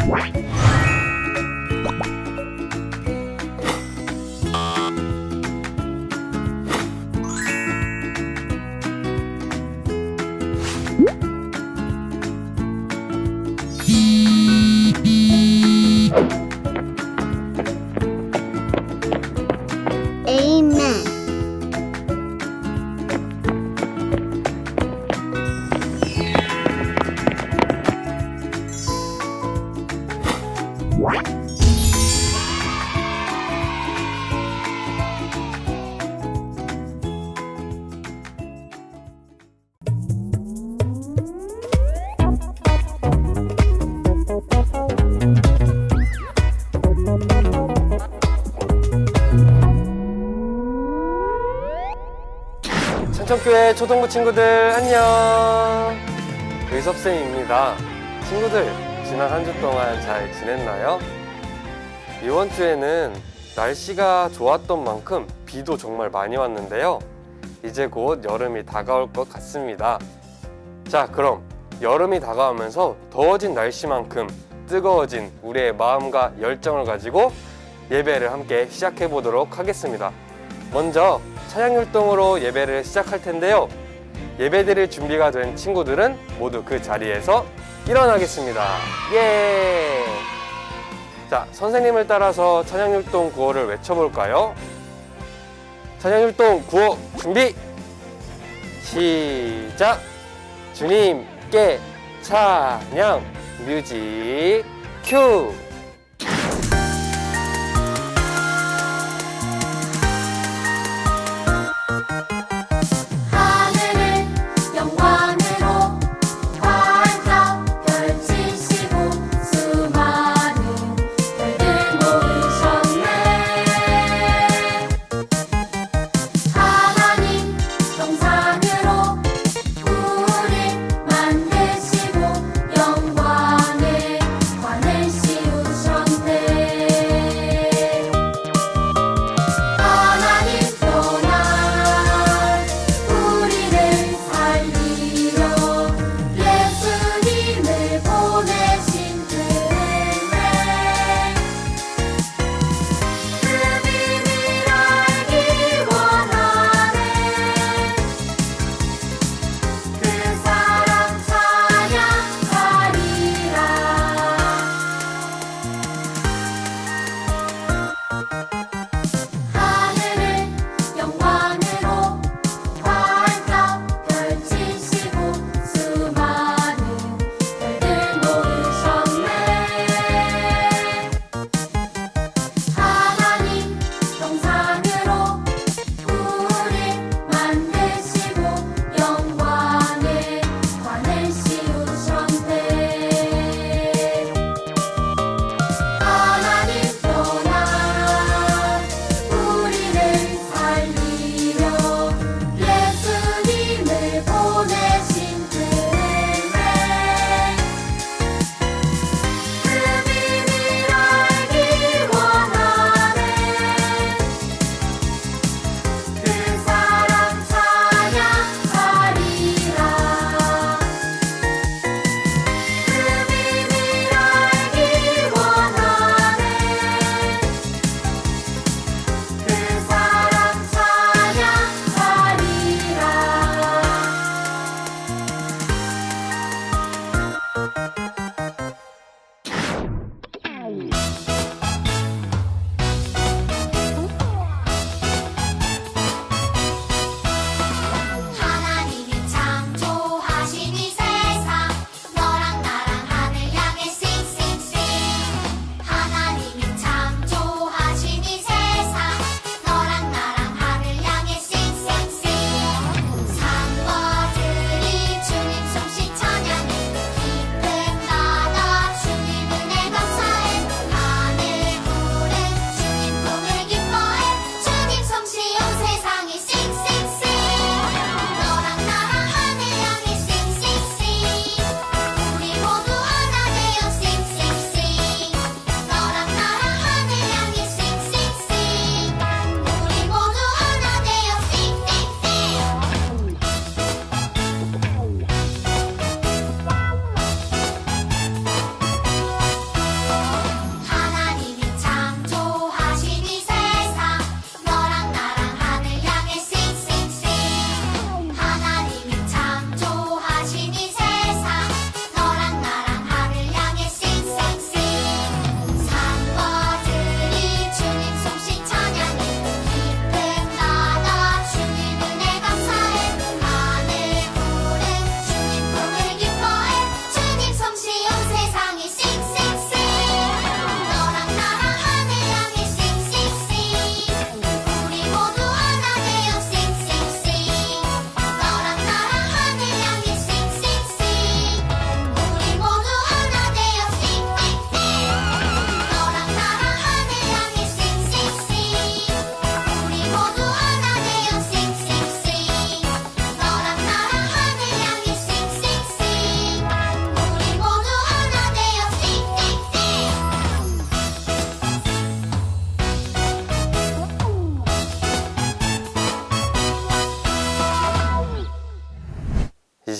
에 천천교회 초등부 친구들 안녕. 의섭쌤입니다. 친구들 지난 한 주 동안 잘 지냈나요? 이번 주에는 날씨가 좋았던 만큼 비도 정말 많이 왔는데요. 이제 곧 여름이 다가올 것 같습니다. 자 그럼 여름이 다가오면서 더워진 날씨만큼 뜨거워진 우리의 마음과 열정을 가지고 예배를 함께 시작해 보도록 하겠습니다. 먼저 찬양율동으로 예배를 시작할 텐데요. 예배 드릴 준비가 된 친구들은 모두 그 자리에서 일어나겠습니다. 예! 자, 선생님을 따라서 찬양율동 구호를 외쳐볼까요? 찬양율동 구호 준비! 시작! 주님께 찬양 뮤직 큐!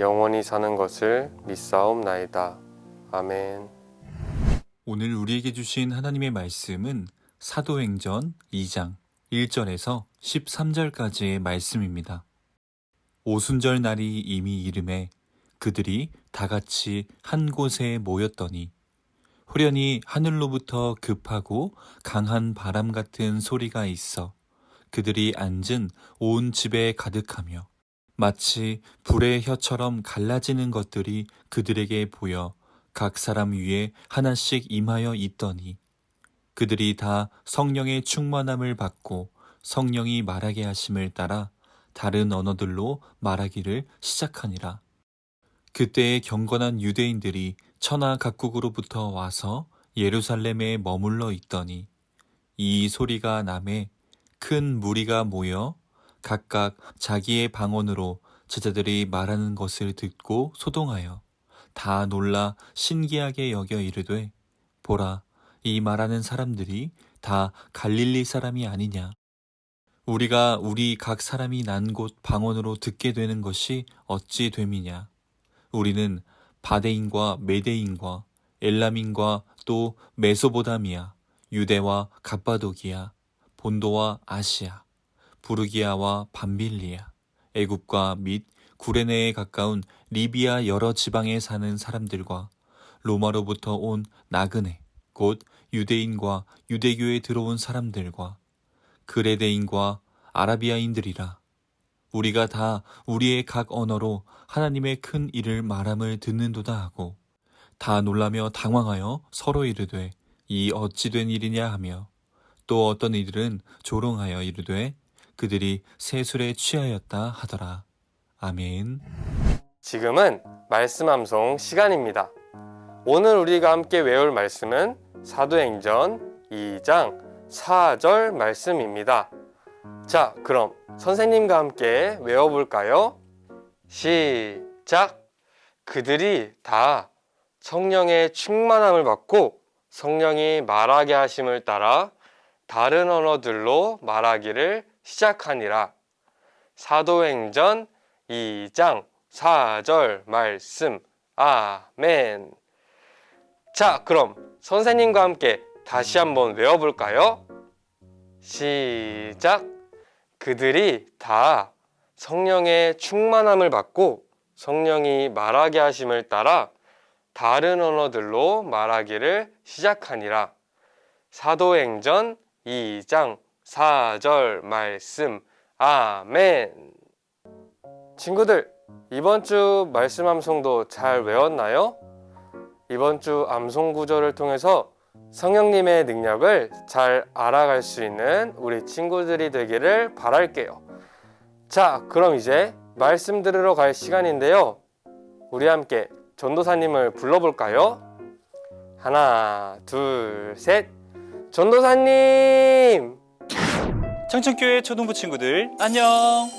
영원히 사는 것을 믿사옵나이다. 아멘. 오늘 우리에게 주신 하나님의 말씀은 사도행전 2장 1절에서 13절까지의 말씀입니다. 오순절 날이 이미 이름에 그들이 다 같이 한 곳에 모였더니 후련히 하늘로부터 급하고 강한 바람 같은 소리가 있어 그들이 앉은 온 집에 가득하며 마치 불의 혀처럼 갈라지는 것들이 그들에게 보여 각 사람 위에 하나씩 임하여 있더니 그들이 다 성령의 충만함을 받고 성령이 말하게 하심을 따라 다른 언어들로 말하기를 시작하니라. 그때의 경건한 유대인들이 천하 각국으로부터 와서 예루살렘에 머물러 있더니 이 소리가 남에 큰 무리가 모여 각각 자기의 방언으로 제자들이 말하는 것을 듣고 소동하여 다 놀라 신기하게 여겨 이르되 보라 이 말하는 사람들이 다 갈릴리 사람이 아니냐? 우리가 우리 각 사람이 난 곳 방언으로 듣게 되는 것이 어찌 됨이냐? 우리는 바데인과 메데인과 엘람인과 또 메소보다미아 유대와 갑바도기아 본도와 아시아 부르기아와 밤빌리아 애굽과 및 구레네에 가까운 리비아 여러 지방에 사는 사람들과 로마로부터 온 나그네 곧 유대인과 유대교에 들어온 사람들과 그레데인과 아라비아인들이라. 우리가 다 우리의 각 언어로 하나님의 큰 일을 말함을 듣는도다 하고 다 놀라며 당황하여 서로 이르되 이 어찌 된 일이냐 하며 또 어떤 이들은 조롱하여 이르되 그들이 세술에 취하였다 하더라. 아멘. 지금은 말씀 암송 시간입니다. 오늘 우리가 함께 외울 말씀은 사도행전 2장 4절 말씀입니다. 자, 그럼 선생님과 함께 외워볼까요? 시작! 그들이 다 성령의 충만함을 받고 성령이 말하게 하심을 따라 다른 언어들로 말하기를 시작하니라. 사도행전 2장 4절 말씀. 아멘. 자, 그럼 선생님과 함께 다시 한번 외워볼까요? 시작. 그들이 다 성령의 충만함을 받고 성령이 말하게 하심을 따라 다른 언어들로 말하기를 시작하니라. 사도행전 2장 4절 말씀. 아멘. 친구들, 이번 주 말씀 암송도 잘 외웠나요? 이번 주 암송 구절을 통해서 성령님의 능력을 잘 알아갈 수 있는 우리 친구들이 되기를 바랄게요. 자, 그럼 이제 말씀 들으러 갈 시간인데요. 우리 함께 전도사님을 불러볼까요? 하나, 둘, 셋. 전도사님! 청천교회 초등부 친구들 안녕!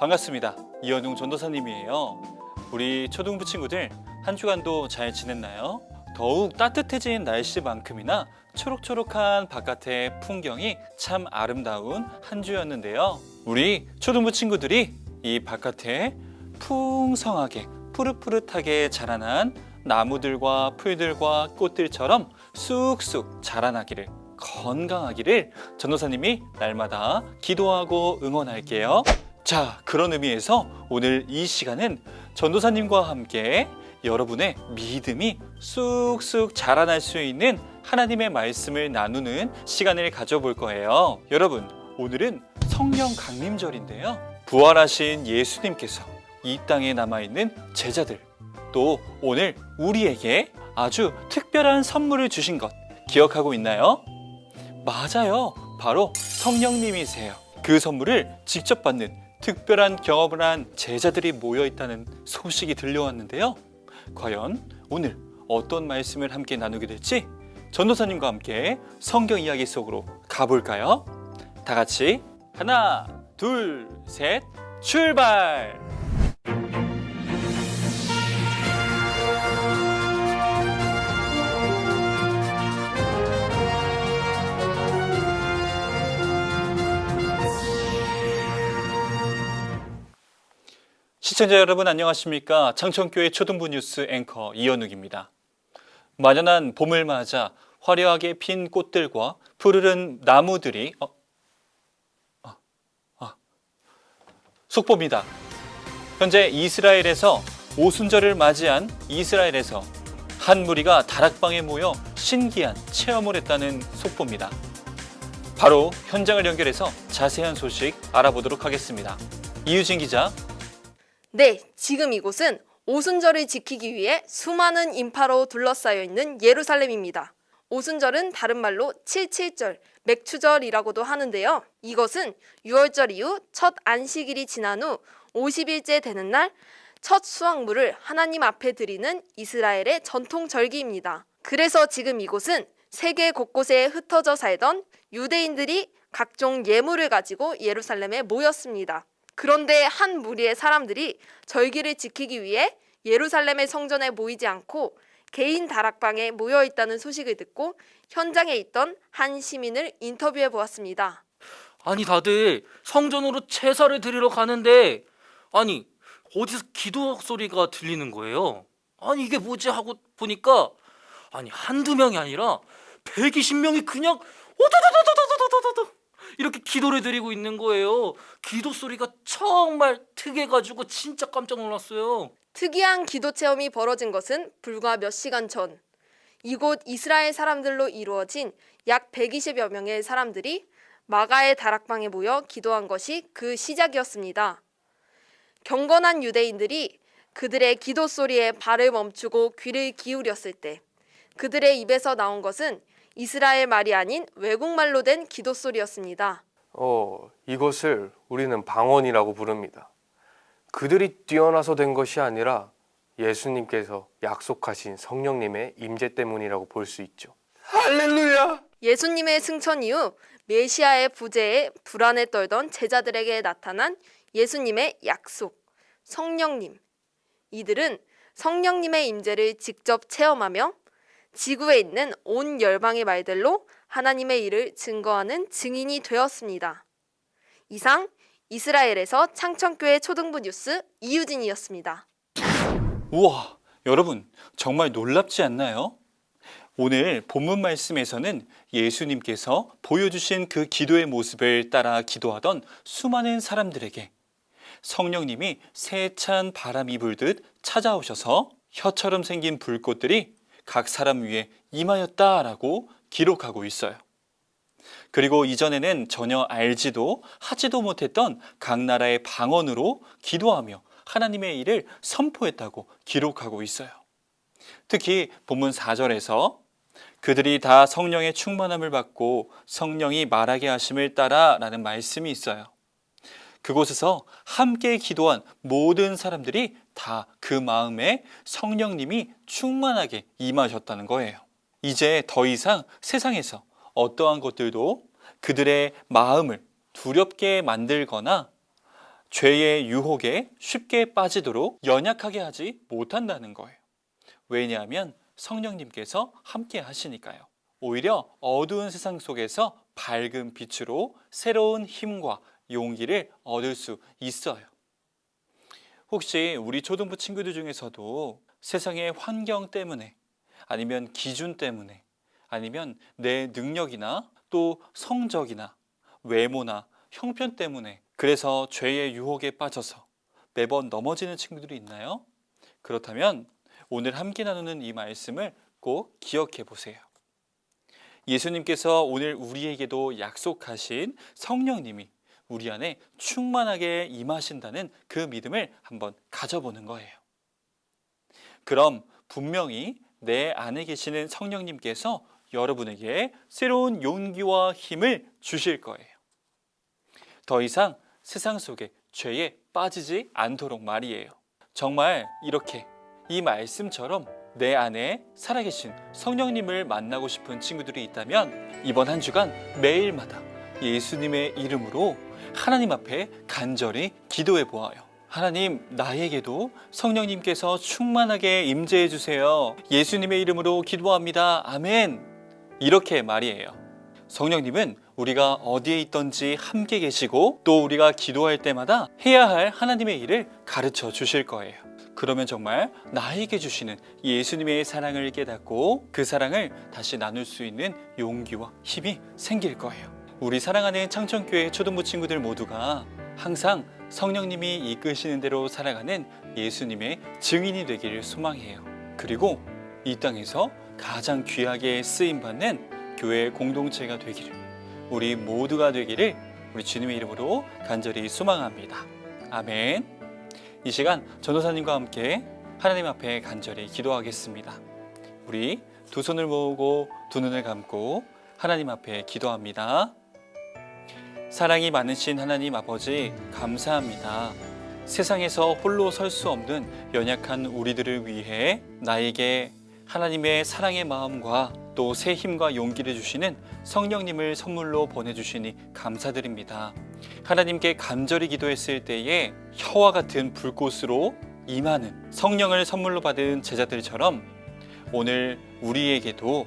반갑습니다. 이현웅 전도사님이에요. 우리 초등부 친구들 한 주간도 잘 지냈나요? 더욱 따뜻해진 날씨만큼이나 초록초록한 바깥의 풍경이 참 아름다운 한 주였는데요. 우리 초등부 친구들이 이 바깥에 풍성하게 푸릇푸릇하게 자라난 나무들과 풀들과 꽃들처럼 쑥쑥 자라나기를 건강하기를 전도사님이 날마다 기도하고 응원할게요. 자, 그런 의미에서 오늘 이 시간은 전도사님과 함께 여러분의 믿음이 쑥쑥 자라날 수 있는 하나님의 말씀을 나누는 시간을 가져볼 거예요. 여러분, 오늘은 성령 강림절인데요. 부활하신 예수님께서 이 땅에 남아있는 제자들, 또 오늘 우리에게 아주 특별한 선물을 주신 것 기억하고 있나요? 맞아요. 바로 성령님이세요. 그 선물을 직접 받는 특별한 경험을 한 제자들이 모여 있다는 소식이 들려왔는데요. 과연 오늘 어떤 말씀을 함께 나누게 될지 전도사님과 함께 성경 이야기 속으로 가볼까요? 다 같이 하나, 둘, 셋, 출발! 시청자 여러분 안녕하십니까? 창천교회 초등부 뉴스 앵커 이현욱입니다. 만연한 봄을 맞아 화려하게 핀 꽃들과 푸르른 나무들이 어, 아, 아, 속보입니다. 현재 이스라엘에서 오순절을 맞이한 이스라엘에서 한 무리가 다락방에 모여 신기한 체험을 했다는 속보입니다. 바로 현장을 연결해서 자세한 소식 알아보도록 하겠습니다. 이유진 기자, 네, 지금 이곳은 오순절을 지키기 위해 수많은 인파로 둘러싸여 있는 예루살렘입니다. 오순절은 다른 말로 칠칠절, 맥추절이라고도 하는데요. 이것은 6월절 이후 첫 안식일이 지난 후 50일째 되는 날 첫 수확물을 하나님 앞에 드리는 이스라엘의 전통 절기입니다. 그래서 지금 이곳은 세계 곳곳에 흩어져 살던 유대인들이 각종 예물을 가지고 예루살렘에 모였습니다. 그런데 한 무리의 사람들이 절기를 지키기 위해 예루살렘의 성전에 모이지 않고 개인 다락방에 모여 있다는 소식을 듣고 현장에 있던 한 시민을 인터뷰해 보았습니다. 아니 다들 성전으로 제사를 드리러 가는데 아니 어디서 기도 소리가 들리는 거예요. 아니 이게 뭐지 하고 보니까 아니 한두 명이 아니라 120명이 그냥 오도도도도도도도도 이렇게 기도를 드리고 있는 거예요. 기도 소리가 정말 특이해가지고 진짜 깜짝 놀랐어요. 특이한 기도 체험이 벌어진 것은 불과 몇 시간 전. 이곳 이스라엘 사람들로 이루어진 약 120여 명의 사람들이 마가의 다락방에 모여 기도한 것이 그 시작이었습니다. 경건한 유대인들이 그들의 기도 소리에 발을 멈추고 귀를 기울였을 때 그들의 입에서 나온 것은 이스라엘 말이 아닌 외국말로 된 기도 소리였습니다. 어, 이것을 우리는 방언이라고 부릅니다. 그들이 뛰어나서 된 것이 아니라 예수님께서 약속하신 성령님의 임재 때문이라고 볼 수 있죠. 할렐루야! 예수님의 승천 이후 메시아의 부재에 불안에 떨던 제자들에게 나타난 예수님의 약속, 성령님. 이들은 성령님의 임재를 직접 체험하며 지구에 있는 온 열방의 말들로 하나님의 일을 증거하는 증인이 되었습니다. 이상 이스라엘에서 창천교회 초등부 뉴스 이유진이었습니다. 우와, 여러분 정말 놀랍지 않나요? 오늘 본문 말씀에서는 예수님께서 보여주신 그 기도의 모습을 따라 기도하던 수많은 사람들에게 성령님이 세찬 바람이 불듯 찾아오셔서 혀처럼 생긴 불꽃들이 각 사람 위에 임하였다라고 기록하고 있어요. 그리고 이전에는 전혀 알지도 하지도 못했던 각 나라의 방언으로 기도하며 하나님의 일을 선포했다고 기록하고 있어요. 특히 본문 4절에서 그들이 다 성령의 충만함을 받고 성령이 말하게 하심을 따라 라는 말씀이 있어요. 그곳에서 함께 기도한 모든 사람들이 다 그 마음에 성령님이 충만하게 임하셨다는 거예요. 이제 더 이상 세상에서 어떠한 것들도 그들의 마음을 두렵게 만들거나 죄의 유혹에 쉽게 빠지도록 연약하게 하지 못한다는 거예요. 왜냐하면 성령님께서 함께 하시니까요. 오히려 어두운 세상 속에서 밝은 빛으로 새로운 힘과 용기를 얻을 수 있어요. 혹시 우리 초등부 친구들 중에서도 세상의 환경 때문에 아니면 기준 때문에 아니면 내 능력이나 또 성적이나 외모나 형편 때문에 그래서 죄의 유혹에 빠져서 매번 넘어지는 친구들이 있나요? 그렇다면 오늘 함께 나누는 이 말씀을 꼭 기억해 보세요. 예수님께서 오늘 우리에게도 약속하신 성령님이 우리 안에 충만하게 임하신다는 그 믿음을 한번 가져보는 거예요. 그럼 분명히 내 안에 계시는 성령님께서 여러분에게 새로운 용기와 힘을 주실 거예요. 더 이상 세상 속의 죄에 빠지지 않도록 말이에요. 정말 이렇게 이 말씀처럼 내 안에 살아계신 성령님을 만나고 싶은 친구들이 있다면 이번 한 주간 매일마다 예수님의 이름으로 하나님 앞에 간절히 기도해 보아요. 하나님, 나에게도 성령님께서 충만하게 임재해 주세요. 예수님의 이름으로 기도합니다. 아멘. 이렇게 말이에요. 성령님은 우리가 어디에 있든지 함께 계시고 또 우리가 기도할 때마다 해야 할 하나님의 일을 가르쳐 주실 거예요. 그러면 정말 나에게 주시는 예수님의 사랑을 깨닫고 그 사랑을 다시 나눌 수 있는 용기와 힘이 생길 거예요. 우리 사랑하는 창천교회 초등부 친구들 모두가 항상 성령님이 이끄시는 대로 살아가는 예수님의 증인이 되기를 소망해요. 그리고 이 땅에서 가장 귀하게 쓰임 받는 교회 공동체가 되기를 우리 모두가 되기를 우리 주님의 이름으로 간절히 소망합니다. 아멘. 이 시간 전도사님과 함께 하나님 앞에 간절히 기도하겠습니다. 우리 두 손을 모으고 두 눈을 감고 하나님 앞에 기도합니다. 사랑이 많으신 하나님 아버지 감사합니다. 세상에서 홀로 설 수 없는 연약한 우리들을 위해 나에게 하나님의 사랑의 마음과 또 새 힘과 용기를 주시는 성령님을 선물로 보내주시니 감사드립니다. 하나님께 간절히 기도했을 때에 혀와 같은 불꽃으로 임하는 성령을 선물로 받은 제자들처럼 오늘 우리에게도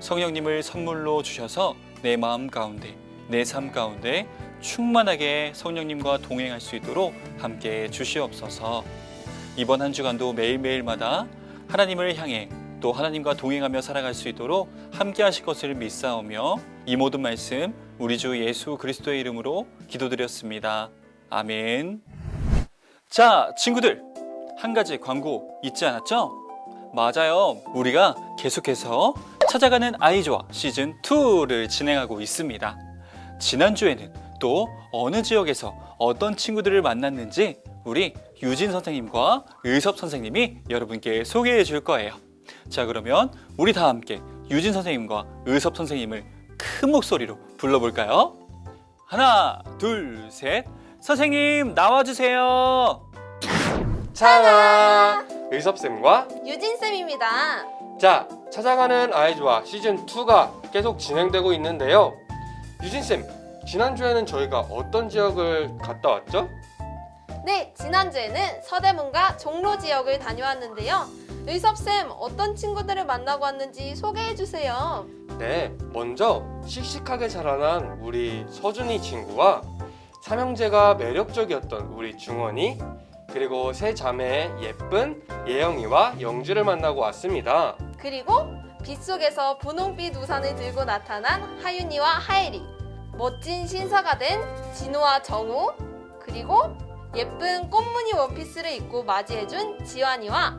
성령님을 선물로 주셔서 내 마음 가운데 내 삶 가운데 충만하게 성령님과 동행할 수 있도록 함께 주시옵소서. 이번 한 주간도 매일매일마다 하나님을 향해 또 하나님과 동행하며 살아갈 수 있도록 함께 하실 것을 믿사오며 이 모든 말씀 우리 주 예수 그리스도의 이름으로 기도드렸습니다. 아멘. 자, 친구들. 한 가지 광고 잊지 않았죠? 맞아요. 우리가 계속해서 찾아가는 아이좋아 시즌 2를 진행하고 있습니다. 지난주에는 또 어느 지역에서 어떤 친구들을 만났는지 우리 유진 선생님과 의섭 선생님이 여러분께 소개해 줄 거예요. 자, 그러면 우리 다 함께 유진 선생님과 의섭 선생님을 큰 목소리로 불러볼까요? 하나, 둘, 셋. 선생님, 나와주세요. 찬아 의섭쌤과 유진쌤입니다. 자 찾아가는 아이즈와 시즌 2가 계속 진행되고 있는데요. 유진쌤 지난주에는 저희가 어떤 지역을 갔다 왔죠? 네, 지난주에는 서대문과 종로 지역을 다녀왔는데요. 의섭쌤, 어떤 친구들을 만나고 왔는지 소개해주세요. 네, 먼저 씩씩하게 자라난 우리 서준이 친구와 삼형제가 매력적이었던 우리 중원이 그리고 세 자매의 예쁜 예영이와 영주를 만나고 왔습니다. 그리고 빗속에서 분홍빛 우산을 들고 나타난 하윤이와 하엘이, 멋진 신사가 된 진호와 정우, 그리고 예쁜 꽃무늬 원피스를 입고 맞이해준 지환이와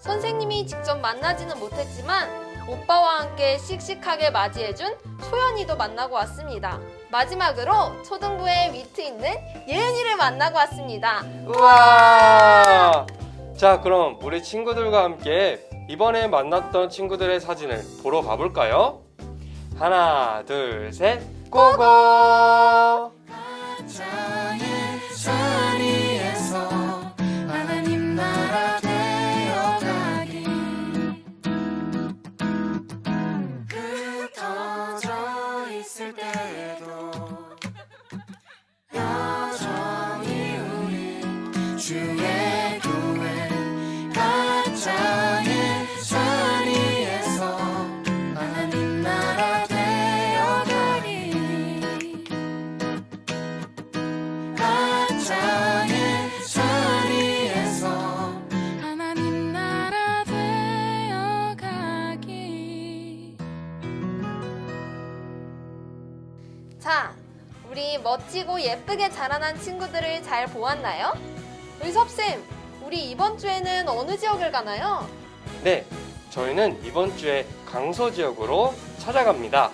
선생님이 직접 만나지는 못했지만 오빠와 함께 씩씩하게 맞이해준 소연이도 만나고 왔습니다. 마지막으로 초등부의 위트 있는 예은이를 만나고 왔습니다. 우와! 자, 그럼 우리 친구들과 함께 이번에 만났던 친구들의 사진을 보러 가볼까요? 하나, 둘, 셋, 고고! 멋지고 예쁘게 자라난 친구들을 잘 보았나요? 의섭쌤, 우리 이번 주에는 어느 지역을 가나요? 네, 저희는 이번 주에 강서 지역으로 찾아갑니다.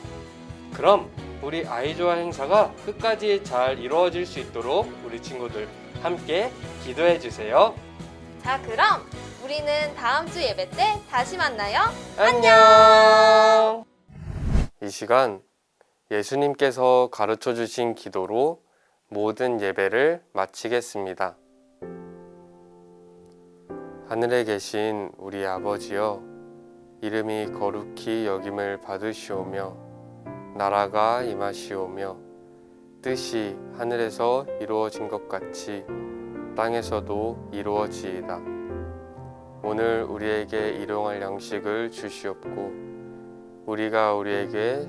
그럼 우리 아이조아 행사가 끝까지 잘 이루어질 수 있도록 우리 친구들 함께 기도해 주세요. 자, 그럼 우리는 다음 주 예배 때 다시 만나요. 안녕! 이 시간 예수님께서 가르쳐 주신 기도로 모든 예배를 마치겠습니다. 하늘에 계신 우리 아버지여, 이름이 거룩히 여김을 받으시오며, 나라가 임하시오며, 뜻이 하늘에서 이루어진 것 같이 땅에서도 이루어지이다. 오늘 우리에게 일용할 양식을 주시옵고 우리가 우리에게